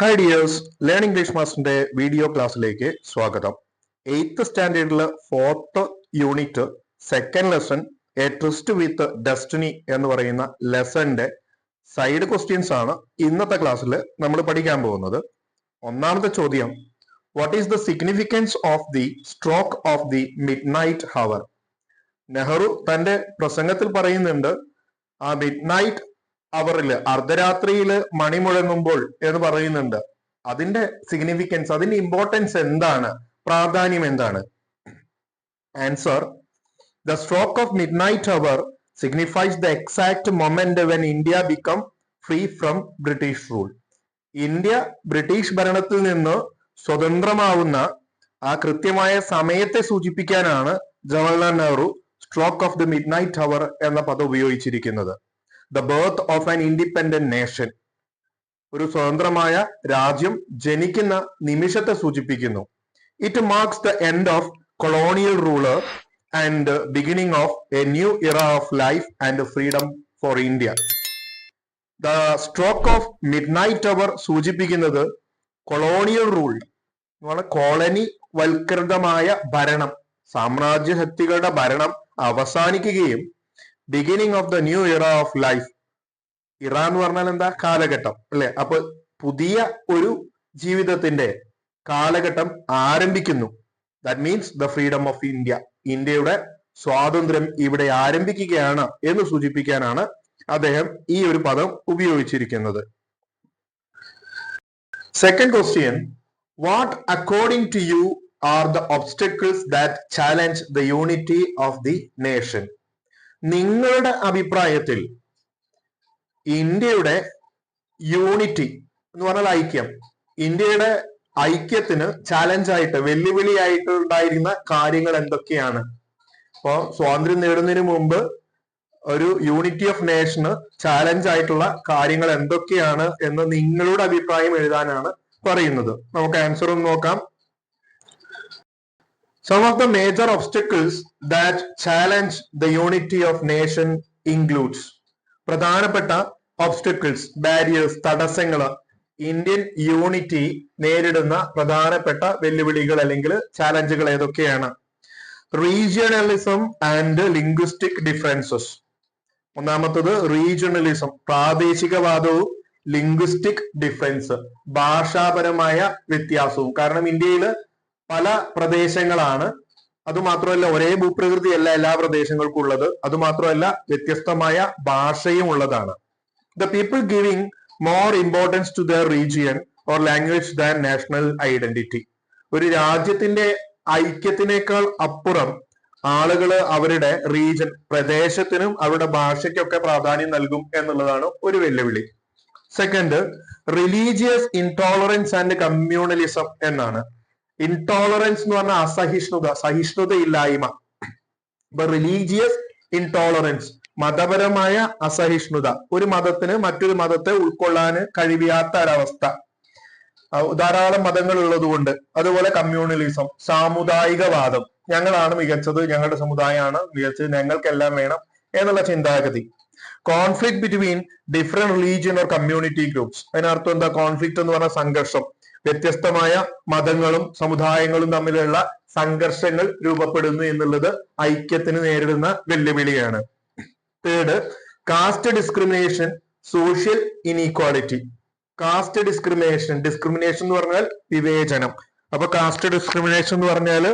Hi dears learn English മാസ്റ്ററിന്റെ video ക്ലാസ്സിലേക്ക് സ്വാഗതം. Eighth സ്റ്റാൻഡേർഡിലെ fourth unit second lesson a tryst with destiny എന്ന് പറയുന്ന ലെസന്റെ സൈഡ് ക്വസ്റ്റ്യൻസ് ആണ് ഇന്നത്തെ ക്ലാസ്സിൽ നമ്മൾ പഠിക്കാൻ പോകുന്നത്. ഒന്നാമത്തെ ചോദ്യം what is the significance of the stroke of the midnight hour Nehru തന്റെ പ്രസംഗത്തിൽ പറയുന്നുണ്ട് ആ മിഡ് നൈറ്റ് അവറിൽ അർദ്ധരാത്രിയിൽ മണി മുഴങ്ങുമ്പോൾ എന്ന് പറയുന്നുണ്ട്. അതിന്റെ സിഗ്നിഫിക്കൻസ് അതിന്റെ ഇമ്പോർട്ടൻസ് എന്താണ്? പ്രാധാന്യം എന്താണ്? Answer the stroke of midnight hour signifies the exact moment when India become free from British rule India British ഭരണത്തിൽ നിന്ന് സ്വതന്ത്രമാവുന്ന ആ കൃത്യമായ സമയത്തെ സൂചിപ്പിക്കാനാണ് Jawaharlal Nehru stroke of the midnight hour എന്ന പദം ഉപയോഗിച്ചിരിക്കുന്നത്. The birth of an independent nation ഒരു സ്വതന്ത്രമായ രാജ്യം ജനിക്കുന്ന നിമിഷത്തെ സൂചിപ്പിക്കുന്നു. It marks the end of colonial ruler and beginning of a new era of life and freedom for India the stroke of midnight hour സൂചിപ്പിക്കുന്നത് കൊളോണിയൽ റൂൾ കോളനി വൽകൃതമായ ഭരണം സാമ്രാജ്യ ശക്തികളുടെ ഭരണം അവസാനിക്കുകയും beginning of the new era of life era എന്ന് പറഞ്ഞാൽ എന്താ? കാലഘട്ടം അല്ലെ? അപ്പൊ പുതിയ ഒരു ജീവിതത്തിന്റെ കാലഘട്ടം ആരംഭിക്കുന്നു. That means the freedom of India ഇന്ത്യയുടെ സ്വാതന്ത്ര്യം ഇവിടെ ആരംഭിക്കുകയാണ് എന്ന് സൂചിപ്പിക്കാനാണ് അദ്ദേഹം ഈ ഒരു പദം ഉപയോഗിച്ചിരിക്കുന്നത്. Second question what according to you are the obstacles that challenge the unity of the nation നിങ്ങളുടെ അഭിപ്രായത്തിൽ ഇന്ത്യയുടെ യൂണിറ്റി എന്ന് പറഞ്ഞാൽ ഐക്യം ഇന്ത്യയുടെ ഐക്യത്തിന് ചാലഞ്ച് ആയിട്ട് വെല്ലുവിളിയായിട്ട് ഉണ്ടായിരുന്ന കാര്യങ്ങൾ എന്തൊക്കെയാണ്? ഇപ്പോ സ്വാതന്ത്ര്യം നേടുന്നതിന് മുമ്പ് ഒരു യൂണിറ്റി ഓഫ് നേഷന് ചാലഞ്ച് ആയിട്ടുള്ള കാര്യങ്ങൾ എന്തൊക്കെയാണ് എന്ന് നിങ്ങളുടെ അഭിപ്രായം എഴുതാനാണ് പറയുന്നത്. നമുക്ക് ആൻസർ ഒന്ന് നോക്കാം. Some of the major obstacles that challenge the unity of nation includes പ്രധാനപ്പെട്ട ഒബ്സ്റ്റക്കിൾസ് ബാരിയേഴ്സ് തടസ്സങ്ങൾ ഇന്ത്യൻ യൂണിറ്റി നേരിടുന്ന പ്രധാനപ്പെട്ട വെല്ലുവിളികൾ അല്ലെങ്കിൽ ചാലഞ്ചുകൾ ഏതൊക്കെയാണ്? റീജിയണലിസം ആൻഡ് ലിംഗ്വിസ്റ്റിക് ഡിഫറൻസസ് ഒന്നാമത്തത് റീജിയണലിസം പ്രാദേശികവാദവും ലിംഗ്വിസ്റ്റിക് ഡിഫറൻസ് ഭാഷാപരമായ വ്യത്യാസവും. കാരണം ഇന്ത്യയിൽ പല പ്രദേശങ്ങളാണ്. അതുമാത്രമല്ല ഒരേ ഭൂപ്രകൃതിയല്ല എല്ലാ പ്രദേശങ്ങൾക്കും ഉള്ളത്. അതുമാത്രമല്ല വ്യത്യസ്തമായ ഭാഷയും ഉള്ളതാണ്. The people giving more importance to their region or language than national identity ഒരു രാജ്യത്തിന്റെ ഐക്യത്തിനേക്കാൾ അപ്പുറം ആളുകൾ അവരുടെ റീജൻ പ്രദേശത്തിനും അവരുടെ ഭാഷയ്ക്കൊക്കെ പ്രാധാന്യം നൽകും എന്നുള്ളതാണ് ഒരു വെല്ലുവിളി. Second religious intolerance and communalism എന്നാണ്. ഇൻടോളറൻസ് എന്ന് പറഞ്ഞാൽ അസഹിഷ്ണുത സഹിഷ്ണുതയില്ലായ്മ. ഇപ്പൊ റിലീജിയസ് ഇൻടോളറൻസ് മതപരമായ അസഹിഷ്ണുത. ഒരു മതത്തിന് മറ്റൊരു മതത്തെ ഉൾക്കൊള്ളാൻ കഴിയാത്ത ഒരവസ്ഥ. ധാരാളം മതങ്ങൾ ഉള്ളതുകൊണ്ട്. അതുപോലെ കമ്മ്യൂണലിസം സാമുദായികവാദം. ഞങ്ങളാണ് മികച്ചത് ഞങ്ങളുടെ സമുദായമാണ് മികച്ചത് ഞങ്ങൾക്കെല്ലാം വേണം എന്നുള്ള ചിന്താഗതി. Conflict between different religion or community groups അതിനർത്ഥം എന്താ? കോൺഫ്ലിക്ട് എന്ന് പറഞ്ഞ സംഘർഷം. വ്യത്യസ്തമായ മതങ്ങളും സമുദായങ്ങളും തമ്മിലുള്ള സംഘർഷങ്ങൾ രൂപപ്പെടുന്നു എന്നുള്ളത് ഐക്യത്തിന് നേരിടുന്ന വെല്ലുവിളിയാണ്. Third caste discrimination social inequality caste discrimination discrimination എന്ന് പറഞ്ഞാൽ വിവേചനം. അപ്പൊ കാസ്റ്റ് ഡിസ്ക്രിമിനേഷൻ എന്ന് പറഞ്ഞാൽ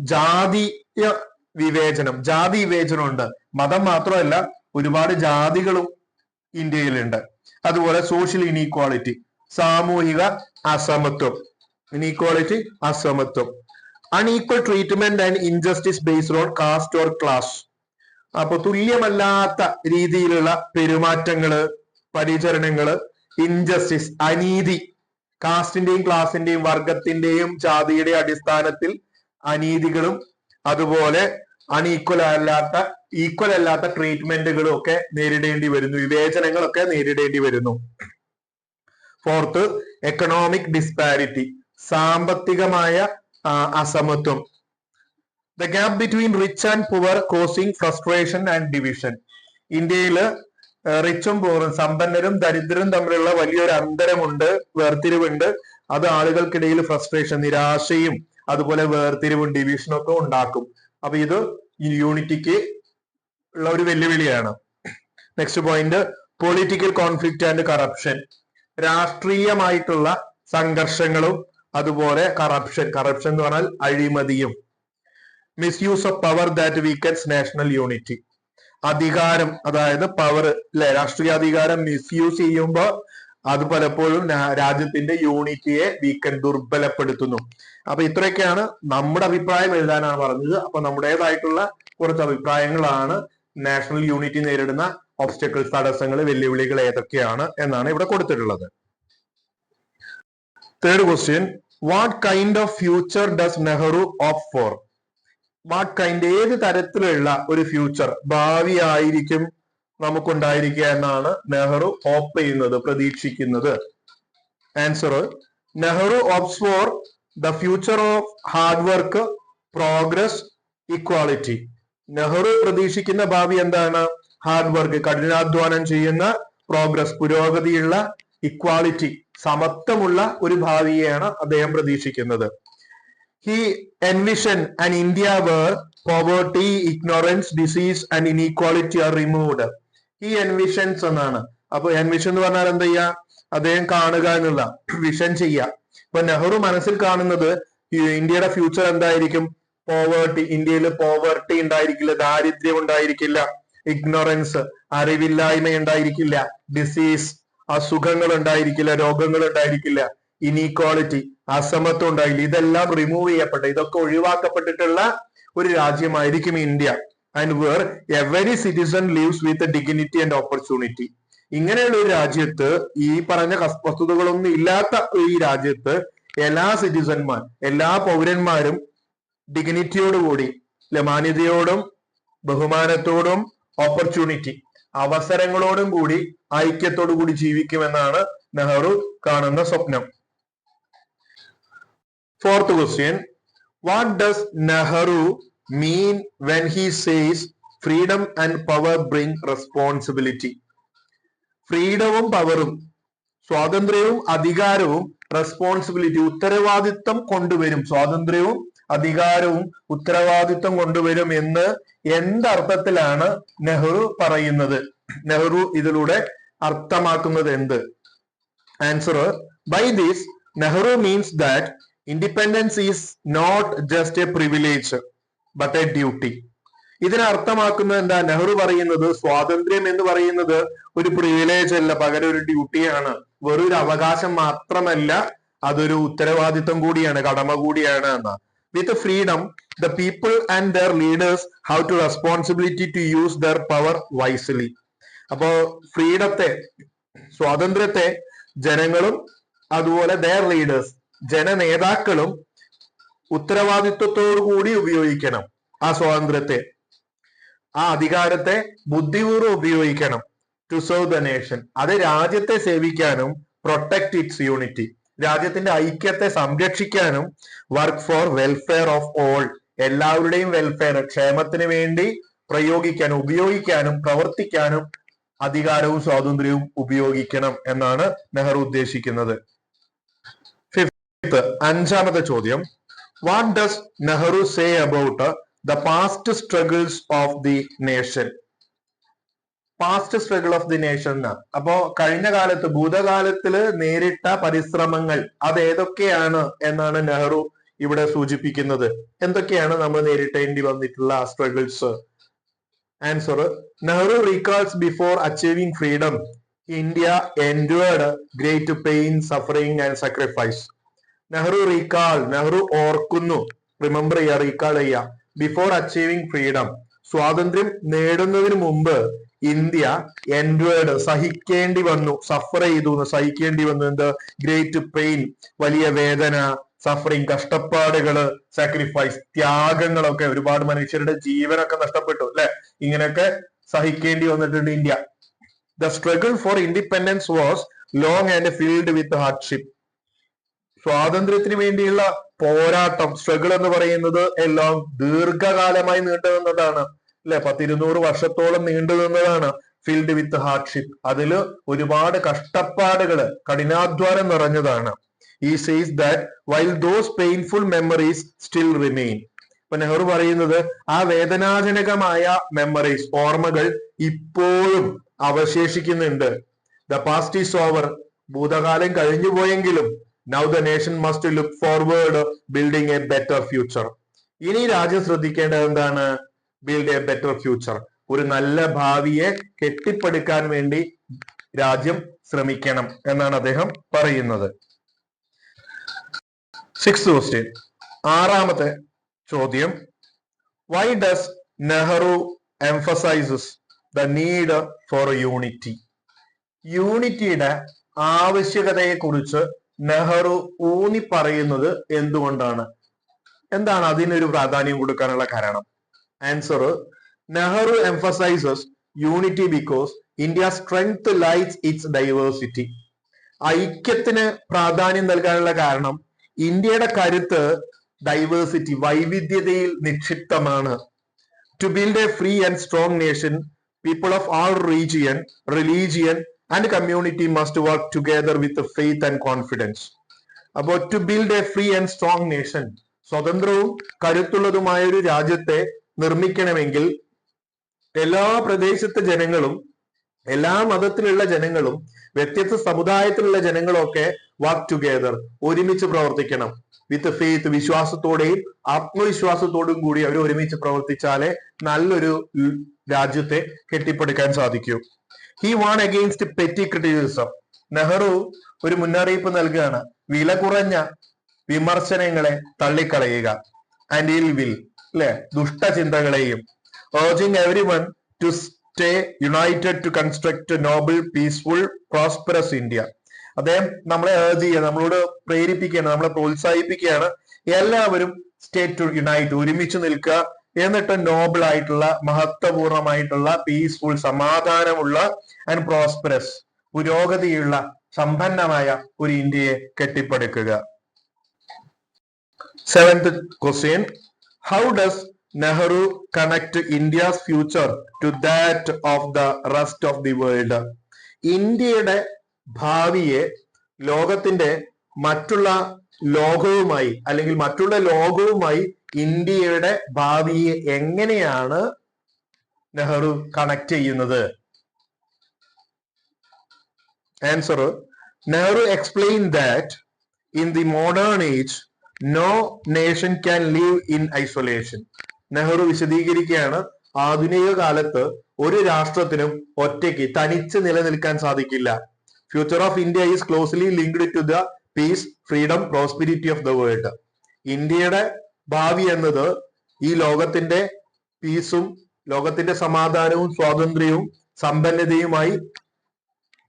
ജാതീയ വിവേചനം ജാതി വിവേചനം ഉണ്ട് മതം മാത്രമല്ല ഒരുപാട് ജാതികളും ഇന്ത്യയിലുണ്ട്. അതുപോലെ സോഷ്യൽ ഇനീക്വാളിറ്റി സാമൂഹിക അസമത്വം. ഇനീക്വാളിറ്റി അസമത്വം. Unequal treatment and injustice based on caste or class അപ്പൊ തുല്യമല്ലാത്ത രീതിയിലുള്ള പെരുമാറ്റങ്ങൾ പരിചരണങ്ങൾ ഇൻജസ്റ്റിസ് അനീതി കാസ്റ്റിന്റെയും ക്ലാസിന്റെയും വർഗത്തിന്റെയും ജാതിയുടെയും അടിസ്ഥാനത്തിൽ അനീതികളും അതുപോലെ അൺഈക്വൽ അല്ലാത്ത ഈക്വൽ അല്ലാത്ത ട്രീറ്റ്മെന്റുകളും ഒക്കെ നേരിടേണ്ടി വരുന്നു. വിവേചനങ്ങളൊക്കെ നേരിടേണ്ടി വരുന്നു. ഫോർത്ത് എക്കണോമിക് ഡിസ്പാരിറ്റി സാമ്പത്തികമായ അസമത്വം. The gap between rich and poor causing frustration and division ഇന്ത്യയിൽ റിച്ചും പൂറും സമ്പന്നരും ദരിദ്രരും തമ്മിലുള്ള വലിയൊരു അന്തരമുണ്ട് വേർതിരിവുണ്ട്. അത് ആളുകൾക്കിടയിൽ ഫ്രസ്ട്രേഷൻ നിരാശയും അതുപോലെ വേർതിരിവും ഡിവിഷനും ഒക്കെ ഉണ്ടാക്കും. അപ്പൊ ഇത് യൂണിറ്റിക്ക് ഉള്ള ഒരു വെല്ലുവിളിയാണ്. Next point political conflict and corruption രാഷ്ട്രീയമായിട്ടുള്ള സംഘർഷങ്ങളും അതുപോലെ കറപ്ഷൻ കറപ്ഷൻ എന്ന് പറഞ്ഞാൽ അഴിമതിയും. Misuse of power that weakens national unity അധികാരം അതായത് പവർ അല്ലെ രാഷ്ട്രീയ അധികാരം മിസ്യൂസ് ചെയ്യുമ്പോൾ അത് പലപ്പോഴും രാജ്യത്തിന്റെ യൂണിറ്റിയെ വീക്കൻ ദുർബലപ്പെടുത്തുന്നു. അപ്പൊ ഇത്രയൊക്കെയാണ് നമ്മുടെ അഭിപ്രായം എഴുതാനാണ് പറഞ്ഞത്. അപ്പൊ നമ്മുടേതായിട്ടുള്ള കുറച്ച് അഭിപ്രായങ്ങളാണ് നാഷണൽ യൂണിറ്റി നേരിടുന്ന ഒബ്സ്റ്റക്കിൾസ് തടസ്സങ്ങൾ വെല്ലുവിളികൾ ഏതൊക്കെയാണ് എന്നാണ് ഇവിടെ കൊടുത്തിട്ടുള്ളത്. Third question what kind of future does Nehru hope for what kind ഏത് തരത്തിലുള്ള ഒരു ഫ്യൂച്ചർ ഭാവി ആയിരിക്കും നമുക്കുണ്ടായിരിക്കുക എന്നാണ് നെഹ്റു ഹോപ്പ് ചെയ്യുന്നത് പ്രതീക്ഷിക്കുന്നത്. Answer Nehru hopes for the future of hard work progress equality Nehru പ്രതീക്ഷിക്കുന്ന ഭാവി എന്താണ്? ഹാർഡ് വർക്ക് കഠിനാധ്വാനം ചെയ്യുന്ന പ്രോഗ്രസ് പുരോഗതിയുള്ള ഇക്വാളിറ്റി സമത്വമുള്ള ഒരു ഭാവിയെയാണ് അദ്ദേഹം പ്രതീക്ഷിക്കുന്നത്. He envision and India where poverty ignorance disease and inequality are removed he envisions എന്നാണ്. അപ്പൊ എൻവിഷൻ എന്ന് പറഞ്ഞാൽ എന്താ ചെയ്യാ അദ്ദേഹം കാണുക എന്നുള്ള വിഷൻ ചെയ്യുക. ഇപ്പൊ നെഹ്റു മനസ്സിൽ കാണുന്നത് ഇന്ത്യയുടെ ഫ്യൂച്ചർ എന്തായിരിക്കും? പോവേർട്ടി ഇന്ത്യയിൽ പോവേർട്ടി ഉണ്ടായിരിക്കില്ല ദാരിദ്ര്യം ഉണ്ടായിരിക്കില്ല. ഇഗ്നോറൻസ് അറിവില്ലായ്മ ഉണ്ടായിരിക്കില്ല ഡിസീസ് അസുഖങ്ങൾ ഉണ്ടായിരിക്കില്ല രോഗങ്ങൾ ഉണ്ടായിരിക്കില്ല ഇനീക്വാളിറ്റി അസമത്വം ഉണ്ടായില്ല ഇതെല്ലാം റിമൂവ് ചെയ്യപ്പെട്ട ഇതൊക്കെ ഒഴിവാക്കപ്പെട്ടിട്ടുള്ള ഒരു രാജ്യമായിരിക്കും India. And where every citizen lives with dignity and opportunity ഇങ്ങനെയുള്ള ഒരു രാജ്യത്ത് ഈ പറഞ്ഞ വസ്തുതകളൊന്നും ഇല്ലാത്ത ഈ രാജ്യത്ത് എല്ലാ സിറ്റിസന്മാർ എല്ലാ പൗരന്മാരും ഡിഗ്നിറ്റിയോടുകൂടി മാന്യതയോടും ബഹുമാനത്തോടും ഓപ്പർച്യൂണിറ്റി അവസരങ്ങളോടും കൂടി ഐക്യത്തോടു കൂടി ജീവിക്കുമെന്നാണ് നെഹ്റു കാണുന്ന സ്വപ്നം. Fourth question what does Nehru mean when he says freedom and power bring responsibility ഫ്രീഡവും പവറും സ്വാതന്ത്ര്യവും അധികാരവും റെസ്പോൺസിബിലിറ്റി ഉത്തരവാദിത്തം കൊണ്ടുവരും സ്വാതന്ത്ര്യവും അധികാരവും ഉത്തരവാദിത്വം കൊണ്ടുവരും എന്ന് എന്തർത്ഥത്തിലാണ് നെഹ്റു പറയുന്നത്? നെഹ്റു ഇതിലൂടെ അർത്ഥമാക്കുന്നത് എന്ത്? Answer by this Nehru means that independence is not just a privilege but a duty ഇതിനെ അർത്ഥമാക്കുന്നത് എന്താ? നെഹ്റു പറയുന്നത് സ്വാതന്ത്ര്യം എന്ന് പറയുന്നത് ഒരു പ്രിവിലേജ് അല്ല പകരം ഒരു ഡ്യൂട്ടിയാണ് വെറൊരു അവകാശം മാത്രമല്ല അതൊരു ഉത്തരവാദിത്വം കൂടിയാണ് കടമ കൂടിയാണ് എന്ന with freedom the people and their leaders how to responsibility to use their power wisely അപ്പോ ഫ്രീഡത്തെ സ്വാതന്ത്ര്യത്തെ ജനങ്ങളും അതുപോലെ ദർ ലീഡേഴ്സ് ജനനേതാക്കളും ഉത്തരവാദിത്വത്തോടു കൂടി ഉപയോഗിക്കണം ആ സ്വാതന്ത്ര്യത്തെ. ആ അധികാരത്തെ ബുദ്ധിപൂർവം ഉപയോഗിക്കണം ടു സെർവ് ദ നേഷൻ അത് രാജ്യത്തെ സേവിക്കാനും പ്രൊട്ടക്ട് ഇറ്റ്സ് യൂണിറ്റി രാജ്യത്തിന്റെ ഐക്യത്തെ സംരക്ഷിക്കാനും work for welfare of all എല്ലാവരുടെയും വെൽഫെയർ ക്ഷേമത്തിന് വേണ്ടി പ്രയോഗിക്കാനും ഉപയോഗിക്കാനും പ്രവർത്തിക്കാനും അധികാരവും സ്വാതന്ത്ര്യവും ഉപയോഗിക്കണം എന്നാണ് നെഹ്റു ഉദ്ദേശിക്കുന്നത്. ഫിഫ്ത്ത് അഞ്ചാമത്തെ ചോദ്യം. What does Nehru say about the past struggles of the nation past struggle of the nation അപ്പോ കഴിഞ്ഞ കാലത്ത് ഭൂതകാലത്തിൽ നേരിട്ട പരിശ്രമങ്ങൾ അത് ഏതൊക്കെയാണ് എന്നാണ് നെഹ്റു ഇവിടെ സൂചിപ്പിക്കുന്നത്. എന്തൊക്കെയാണ് നമ്മൾ നേരിട്ടേണ്ടി വന്നിട്ടുള്ള struggles answer Nehru recalls before achieving freedom India endured great pain suffering and sacrifice Nehru recall Nehru ഓർക്കുന്നു. റിമെമ്പർ ചെയ്യുക റീകാൾ ചെയ്യുക. ബിഫോർ അച്ചീവിംഗ് ഫ്രീഡം സ്വാതന്ത്ര്യം നേടുന്നതിന് മുമ്പ് ഇന്ത്യ എൻഡുവേർഡ് സഹിക്കേണ്ടി വന്നു സഫർ ചെയ്തു സഹിക്കേണ്ടി വന്നു എന്ത്? ഗ്രേറ്റ് പെയിൻ വലിയ വേദന സഫറിങ് കഷ്ടപ്പാടുകൾ സാക്രിഫൈസ് ത്യാഗങ്ങളൊക്കെ ഒരുപാട് മനുഷ്യരുടെ ജീവനൊക്കെ നഷ്ടപ്പെട്ടു അല്ലെ? ഇങ്ങനെയൊക്കെ സഹിക്കേണ്ടി വന്നിട്ടുണ്ട് India. The struggle for independence was long and filled with hardship സ്വാതന്ത്ര്യത്തിന് വേണ്ടിയുള്ള പോരാട്ടം സ്ട്രഗിൾ എന്ന് പറയുന്നത് എല്ലാം ദീർഘകാലമായി നീണ്ടു നിന്നതാണ് അല്ലെ പത്തിരുന്നൂറ് വർഷത്തോളം നീണ്ടു നിന്നതാണ് ഫീൽഡ് വിത്ത് ഹാർഡ്ഷിപ്പ് അതിൽ ഒരുപാട് കഷ്ടപ്പാടുകൾ കഠിനാധ്വാനം നിറഞ്ഞതാണ്. ഈ says that while those painful memories still remain ഇപ്പൊ നെഹ്റു പറയുന്നത് ആ വേദനാജനകമായ മെമ്മറീസ് ഓർമ്മകൾ ഇപ്പോഴും അവശേഷിക്കുന്നുണ്ട്. ദ പാസ്റ്റ് ഈസ് ഓവർ ഭൂതകാലം കഴിഞ്ഞു പോയെങ്കിലും now the nation must look forward building a better future ഇനി രാജ്യം ശ്രദ്ധിക്കേണ്ടത് എന്താണ്? ബിൽഡ് എ ബെറ്റർ ഫ്യൂച്ചർ ഒരു നല്ല ഭാവിയെ കെട്ടിപ്പടുക്കാൻ വേണ്ടി രാജ്യം ശ്രമിക്കണം എന്നാണ് അദ്ദേഹം പറയുന്നത്. സിക്സ് ക്വസ്റ്റ്യൻ ആറാമത്തെ ചോദ്യം. Why does Nehru emphasizes the need for unity യൂണിറ്റിയുടെ ആവശ്യകതയെ കുറിച്ച് നെഹ്റു ഊന്നി പറയുന്നത് എന്തുകൊണ്ടാണ്? എന്താണ് അതിനൊരു പ്രാധാന്യം കൊടുക്കാനുള്ള കാരണം? Answer Nehru emphasizes unity because India strength lights its diversity ഐക്യത്തിന് പ്രാധാന്യം നൽകാനുള്ള കാരണം ഇന്ത്യയുടെ കരുത്ത് ഡൈവേഴ്സിറ്റി വൈവിധ്യതയിൽ നിക്ഷിപ്തമാണ്. To build a free and strong nation people of all region religion and community must work together with faith and confidence അപ്പോൾ to build a free and strong nation സ്വതന്ത്രവും കരുത്തുള്ളതുമായ ഒരു രാജ്യത്തെ നിർമ്മിക്കണമെങ്കിൽ എല്ലാ പ്രദേശത്തെ ജനങ്ങളും എല്ലാ മതത്തിലുള്ള ജനങ്ങളും വ്യത്യസ്ത സമുദായത്തിലുള്ള ജനങ്ങളും ഒക്കെ വർക്ക് ടുഗെദർ ഒരുമിച്ച് പ്രവർത്തിക്കണം. വിത്ത് ഫെയ്ത്ത് വിശ്വാസത്തോടെയും ആത്മവിശ്വാസത്തോടും കൂടി അവർ ഒരുമിച്ച് പ്രവർത്തിച്ചാലേ നല്ലൊരു രാജ്യത്തെ കെട്ടിപ്പടുക്കാൻ സാധിക്കൂ. He warn against petty criticism Nehru ഒരു മുന്നറിയിപ്പ് നൽകുകയാണ്. വില കുറഞ്ഞ വിമർശനങ്ങളെ തള്ളിക്കളയുക. ആൻഡ് ഇൽ വിൽ അല്ലെ ദുഷ്ടചിന്തകളെയും. Urging every one to stay united to construct noble peaceful prosperous India അദ്ദേഹം നമ്മളെ ഏർജ് ചെയ്യുക നമ്മളോട് പ്രേരിപ്പിക്കുകയാണ് നമ്മളെ പ്രോത്സാഹിപ്പിക്കുകയാണ്. എല്ലാവരും സ്റ്റേറ്റ് യുണൈറ്റ് ഒരുമിച്ച് നിൽക്കുക എന്നിട്ട് നോബിൾ ആയിട്ടുള്ള മഹത്വപൂർണമായിട്ടുള്ള പീസ്ഫുൾ സമാധാനമുള്ള ആൻഡ് പ്രോസ്പെറസ് പുരോഗതിയുള്ള സമ്പന്നമായ ഒരു ഇന്ത്യയെ കെട്ടിപ്പടുക്കുക. Seventh question how does Nehru connect India's future to that of the rest of the world ഇന്ത്യയുടെ ഭാവിയെ ലോകത്തിന്റെ മറ്റുള്ള ലോകവുമായി അല്ലെങ്കിൽ മറ്റുള്ള ലോകവുമായി ഇന്ത്യയുടെ ഭാവിയെ എങ്ങനെയാണ് നെഹ്റു കണക്ട് ചെയ്യുന്നത്? Answer Nehru explain that in the modern age no nation can leave in isolation Nehru വിശദീകരിക്കുകയാണ് ആധുനിക കാലത്ത് ഒരു രാഷ്ട്രത്തിനും ഒറ്റയ്ക്ക് തനിച്ച് നിലനിൽക്കാൻ സാധിക്കില്ല. Future of India is closely linked to the peace freedom prosperity of the world ഇന്ത്യയുടെ ഭാവി എന്നത് ഈ ലോകത്തിന്റെ പീസും ലോകത്തിന്റെ സമാധാനവും സ്വാതന്ത്ര്യവും സമ്പന്നതയുമായി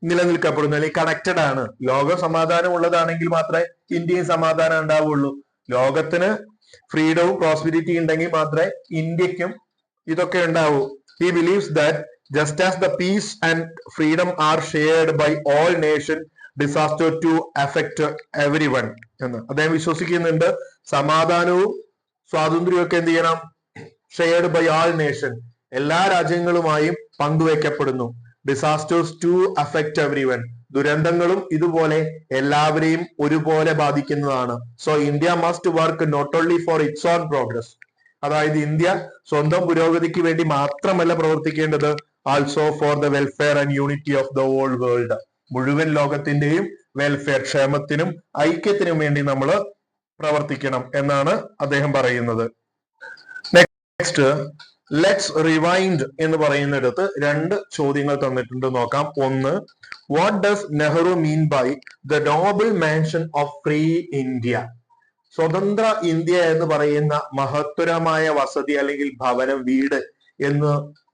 നിലനിൽക്കപ്പെടുന്നു. അല്ലെങ്കിൽ കണക്റ്റഡ് ആണ്. ലോക സമാധാനം ഉള്ളതാണെങ്കിൽ മാത്രമേ ഇന്ത്യയും സമാധാനം ഉണ്ടാവുള്ളൂ. ലോകത്തിന് ഫ്രീഡവും പ്രോസ്പിരിറ്റി ഉണ്ടെങ്കിൽ മാത്രമേ ഇന്ത്യക്കും ഇതൊക്കെ ഉണ്ടാവൂ. He believes that just as the peace and freedom are shared by all nation disaster to affect every one എന്ന് അദ്ദേഹം വിശ്വസിക്കുന്നുണ്ട്. സമാധാനവും സ്വാതന്ത്ര്യവും ഒക്കെ എന്ത് ചെയ്യണം? ഷെയർഡ് ബൈ ആൾ നേഷൻ എല്ലാ രാജ്യങ്ങളുമായും പങ്കുവെക്കപ്പെടുന്നു. Disasters to affect every one ദുരന്തങ്ങളും ഇതുപോലെ എല്ലാവരെയും ഒരുപോലെ ബാധിക്കുന്നതാണ്. So India must work not only for its own progress അതായത് ഇന്ത്യ സ്വന്തം പുരോഗതിക്ക് വേണ്ടി മാത്രമല്ല പ്രവർത്തിക്കേണ്ടത് also for the welfare and unity of the whole world മുഴുവൻ ലോകത്തിന്റെയും വെൽഫെയർ ക്ഷേമത്തിനും ഐക്യത്തിനും വേണ്ടി നമ്മൾ പ്രവർത്തിക്കണം എന്നാണ് അദ്ദേഹം പറയുന്നത്. നെക്സ്റ്റ് ലെറ്റ്സ് റിവൈൻഡ് എന്ന് പറയുന്നിടത്ത് രണ്ട് ചോദ്യങ്ങൾ തന്നിട്ടുണ്ട് നോക്കാം. ഒന്ന് what does Nehru mean by the noble mansion of free India സ്വതന്ത്ര ഇന്ത്യ എന്ന് പറയുന്ന മഹത്തരമായ വസതി അല്ലെങ്കിൽ ഭവനം വീട് എന്ന്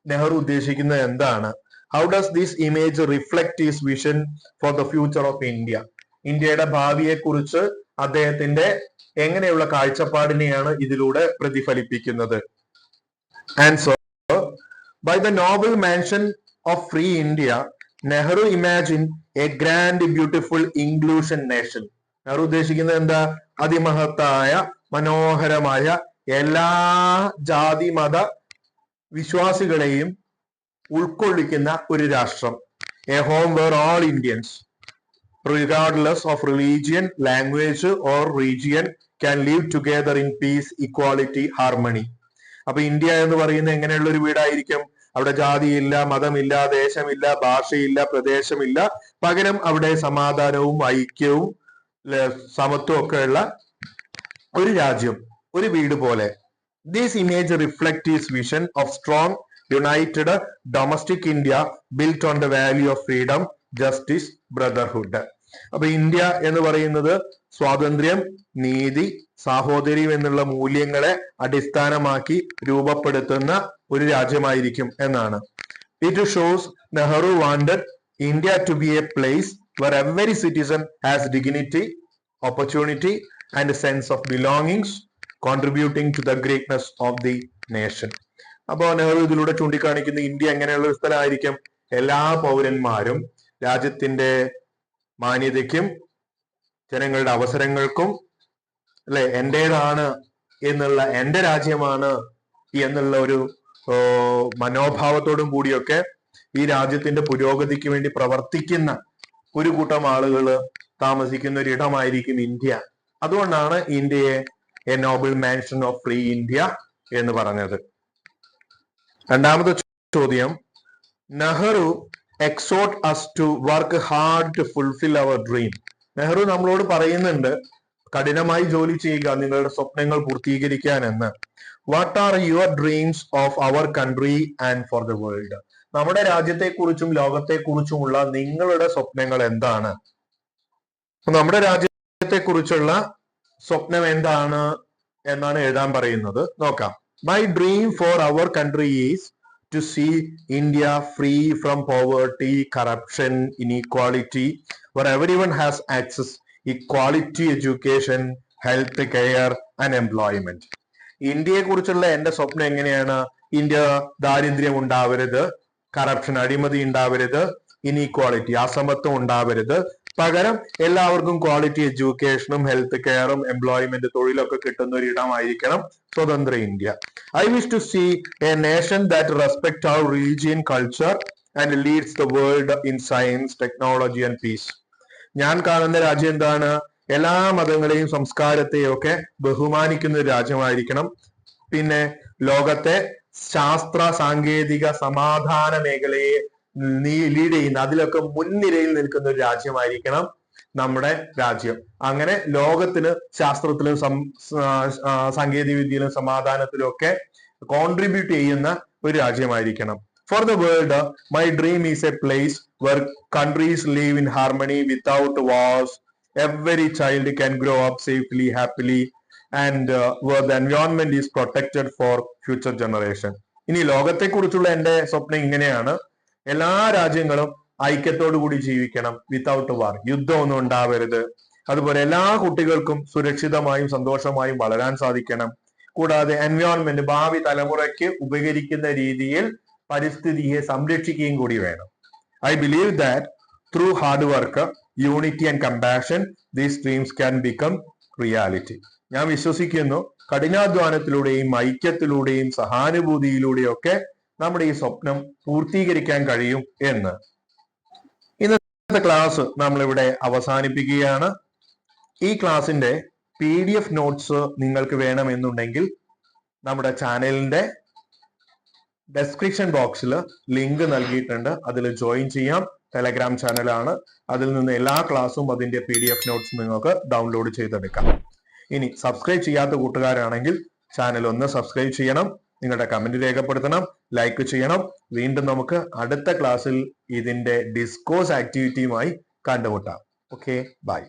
നെഹ്റു ഉദ്ദേശിക്കുന്നത് എന്താണ്? How does this image reflect his vision for the future of India ഇന്ത്യയുടെ ഭാവിയെ കുറിച്ച് അദ്ദേഹത്തിന്റെ എങ്ങനെയുള്ള കാഴ്ചപ്പാടിനെയാണ് ഇതിലൂടെ പ്രതിഫലിപ്പിക്കുന്നത്? Answer By the noble mansion of free India, Nehru imagine a grand beautiful inclusion nation Nehru ഉദ്ദേശിക്കുന്നത് എന്താ? അതിമഹത്തായ മനോഹരമായ എല്ലാ ജാതി മത വിശ്വാസികളെയും ഉൾക്കൊള്ളിക്കുന്ന ഒരു രാഷ്ട്രം. A home where all Indians regardless of religion language or region can live together in peace equality harmony. അപ്പൊ ഇന്ത്യ എന്ന് പറയുന്നത് എങ്ങനെയുള്ള ഒരു വീടായിരിക്കും? അവിടെ ജാതിയില്ല മതമില്ല ദേശമില്ല ഭാഷയില്ല പ്രദേശമില്ല. പകരം അവിടെ സമാധാനവും ഐക്യവും സമത്വം സമത്വവും ഒക്കെ ഉള്ള ഒരു രാജ്യം ഒരു വീട് പോലെ. These image reflect his vision of strong united domestic India built on the value of freedom justice brotherhood അപ്പൊ ഇന്ത്യ എന്ന് പറയുന്നത് സ്വാതന്ത്ര്യം നീതി സാഹോദര്യം എന്നുള്ള മൂല്യങ്ങളെ അടിസ്ഥാനമാക്കി രൂപപ്പെടുത്തുന്ന ഒരു രാജ്യമായിരിക്കും എന്നാണ്. It shows Nehru wanted India to be a place where every citizen has dignity opportunity and sense of belongings contributing to the greatness of the nation അപ്പോൾ അപ്പോ നെഹ്റു ഇതിലൂടെ ചൂണ്ടിക്കാണിക്കുന്ന ഇന്ത്യ എങ്ങനെയുള്ള ഒരു സ്ഥലമായിരിക്കും? എല്ലാ പൗരന്മാരും രാജ്യത്തിന്റെ മാന്യതയ്ക്കും ജനങ്ങളുടെ അവസരങ്ങൾക്കും അല്ലെ? എന്റേതാണ് എന്നുള്ള എന്റെ രാജ്യമാണ് എന്നുള്ള ഒരു മനോഭാവത്തോടും കൂടിയൊക്കെ ഈ രാജ്യത്തിന്റെ പുരോഗതിക്ക് വേണ്ടി പ്രവർത്തിക്കുന്ന ഒരു കൂട്ടം ആളുകൾ താമസിക്കുന്ന ഒരു ഇടമായിരിക്കും ഇന്ത്യ. അതുകൊണ്ടാണ് ഇന്ത്യയെ a noble mansion of free India എന്ന് പറഞ്ഞത്. രണ്ടാമത്തെ ചോദ്യം. Nehru exhort us to work hard to fulfil our dream. Nehru നമ്മളോട് പറയുന്നുണ്ട് കഠിനമായി ജോലി ചെയ്യുക നിങ്ങളുടെ സ്വപ്നങ്ങൾ പൂർത്തീകരിക്കാൻ എന്ന്. What are your dreams of our country and for the world നമ്മുടെ രാജ്യത്തെക്കുറിച്ചും ലോകത്തെക്കുറിച്ചുമുള്ള നിങ്ങളുടെ സ്വപ്നങ്ങൾ എന്താണ്? നമ്മുടെ രാജ്യത്തെക്കുറിച്ചുള്ള സ്വപ്നം എന്താണ് എന്നാണ് എഴുതാൻ പറയുന്നത്. നോക്കാം. My dream for our country is to see India free from poverty corruption inequality where one has access equality education health care and employment ഇന്ത്യയെ കുറിച്ചുള്ള എന്റെ സ്വപ്നം എങ്ങനെയാണ്? ഇന്ത്യ ദാരിദ്ര്യം ഉണ്ടാവരുത് കറപ്ഷൻ അഴിമതി ഉണ്ടാവരുത് ഇനീക്വാളിറ്റി അസമത്വം ഉണ്ടാവരുത്. പകരം എല്ലാവർക്കും ക്വാളിറ്റി എഡ്യൂക്കേഷനും ഹെൽത്ത് കെയറും എംപ്ലോയ്മെന്റ് തൊഴിലൊക്കെ കിട്ടുന്ന ഒരു ഇടമായിരിക്കണം സ്വതന്ത്ര India. I wish to see a nation that respect our religion culture and leads the world in science technology and peace ഞാൻ കാണുന്ന രാജ്യം എന്താണ്? എല്ലാ മതങ്ങളെയും സംസ്കാരത്തെയും ഒക്കെ ബഹുമാനിക്കുന്ന ഒരു രാജ്യമായിരിക്കണം. പിന്നെ ലോകത്തെ ശാസ്ത്ര സാങ്കേതിക സമാധാന മേഖലയെ ലീഡ് ചെയ്യുന്ന അതിലൊക്കെ മുൻനിരയിൽ നിൽക്കുന്ന ഒരു രാജ്യമായിരിക്കണം നമ്മുടെ രാജ്യം. അങ്ങനെ ലോകത്തിന് ശാസ്ത്രത്തിലും സാങ്കേതിക വിദ്യയിലും സമാധാനത്തിലും ഒക്കെ കോൺട്രിബ്യൂട്ട് ചെയ്യുന്ന ഒരു രാജ്യമായിരിക്കണം. For the world my dream is a place where countries live in harmony without wars. Every child can grow up safely, happily, and uh, where the environment is protected for future generation. ഇനി ലോകത്തെക്കുറിച്ചുള്ള എന്റെ സ്വപ്നം ഇങ്ങനെയാണ് എല്ലാ രാജ്യങ്ങളും കൂടി ജീവിക്കണം without വാർ യുദ്ധമൊന്നും ഉണ്ടാവരുത് അതുപോലെ എല്ലാ കുട്ടികൾക്കും സുരക്ഷിതമായും സന്തോഷമായും വളരാൻ സാധിക്കണം കൂടാതെ എൻവയോൺമെന്റ് ഭാവി തലമുറയ്ക്ക് ഉപകരിക്കുന്ന രീതിയിൽ പരിസ്ഥിതിയെ സംരക്ഷിക്കുകയും കൂടി വേണം. I believe that through hard work unity and compassion these dreams can become reality ഞാൻ വിശ്വസിക്കുന്നു കഠിനാധ്വാനത്തിലൂടെയും ഐക്യത്തിലൂടെയും സഹാനുഭൂതിയിലൂടെയും ഒക്കെ നമ്മുടെ ഈ സ്വപ്നം പൂർത്തീകരിക്കാൻ കഴിയും എന്ന്. ഇന്നത്തെ ക്ലാസ് നമ്മളിവിടെ അവസാനിപ്പിക്കുകയാണ്. ഈ ക്ലാസിന്റെ പി ഡി എഫ് നോട്ട്സ് നിങ്ങൾക്ക് വേണമെന്നുണ്ടെങ്കിൽ നമ്മുടെ ചാനലിന്റെ ഡെസ്ക്രിപ്ഷൻ ബോക്സിൽ ലിങ്ക് നൽകിയിട്ടുണ്ട്. അതിൽ ജോയിൻ ചെയ്യാം. ടെലഗ്രാം ചാനലാണ് അതിൽ നിന്ന് എല്ലാ ക്ലാസ്സും അതിന്റെ പി ഡി എഫ് നോട്ട്സ് നിങ്ങൾക്ക് ഡൗൺലോഡ് ചെയ്തെടുക്കാം. ഇനി സബ്സ്ക്രൈബ് ചെയ്യാത്ത കൂട്ടുകാരാണെങ്കിൽ ചാനൽ ഒന്ന് സബ്സ്ക്രൈബ് ചെയ്യണം. നിങ്ങളുടെ കമന്റ് രേഖപ്പെടുത്തണം. ലൈക്ക് ചെയ്യണം. വീണ്ടും നമുക്ക് അടുത്ത ക്ലാസ്സിൽ ഇതിന്റെ ഡിസ്കോസ് ആക്ടിവിറ്റിയുമായി കണ്ടുമുട്ടാം. Okay bye